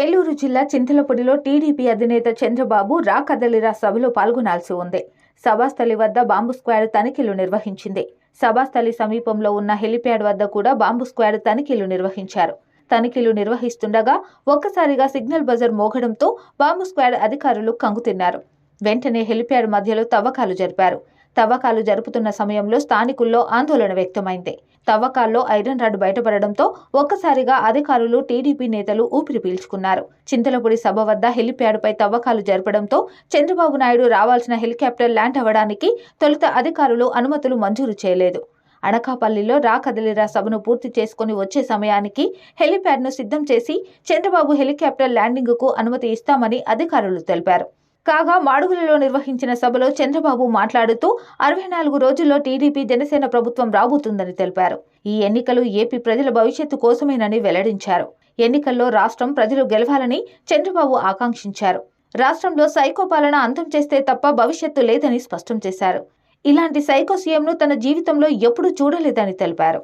ఏలూరు జిల్లా చింతలపూడిలో టీడీపీ అధినేత చంద్రబాబు రా కదలిరా సభలో పాల్గొనాల్సి ఉంది. సభాస్థలి వద్ద బాంబు స్క్వాడ్ తనిఖీలు నిర్వహించింది. సభాస్థలి సమీపంలో ఉన్న హెలిప్యాడ్ వద్ద కూడా బాంబు స్క్వాడ్ తనిఖీలు నిర్వహించారు. తనిఖీలు నిర్వహిస్తుండగా ఒక్కసారిగా సిగ్నల్ బజర్ మోగడంతో బాంబు స్క్వాడ్ అధికారులు కంగుతిన్నారు. వెంటనే హెలిప్యాడ్ మధ్యలో తవ్వకాలు జరిపారు. తవ్వకాలు జరుపుతున్న సమయంలో స్థానికుల్లో ఆందోళన వ్యక్తమైంది. తవ్వకాల్లో ఐరన్ రాడ్ బయటపడడంతో ఒక్కసారిగా అధికారులు టీడీపీ నేతలు ఊపిరి పీల్చుకున్నారు. చింతలపూడి సభ వద్ద హెలిప్యాడ్పై తవ్వకాలు జరపడంతో చంద్రబాబు నాయుడు రావాల్సిన హెలికాప్టర్ ల్యాండ్ అవ్వడానికి తొలుత అధికారులు అనుమతులు మంజూరు చేయలేదు. అనకాపల్లిలో రా కదలిరా సభను పూర్తి చేసుకుని వచ్చే సమయానికి హెలిప్యాడ్ను సిద్ధం చేసి చంద్రబాబు హెలికాప్టర్ ల్యాండింగ్కు అనుమతి ఇస్తామని అధికారులు తెలిపారు. కాగా మాడుగులలో నిర్వహించిన సభలో చంద్రబాబు మాట్లాడుతూ అరవై నాలుగు రోజుల్లో టీడీపీ జనసేన ప్రభుత్వం రాబోతుందని తెలిపారు. ఈ ఎన్నికలు ఏపీ ప్రజల భవిష్యత్తు కోసమేనని వెల్లడించారు. ఎన్నికల్లో రాష్ట్రం ప్రజలు గెలవాలని చంద్రబాబు ఆకాంక్షించారు. రాష్ట్రంలో సైకో పాలన అంతం చేస్తే తప్ప భవిష్యత్తు లేదని స్పష్టం చేశారు. ఇలాంటి సైకో సీఎంను తన జీవితంలో ఎప్పుడూ చూడలేదని తెలిపారు.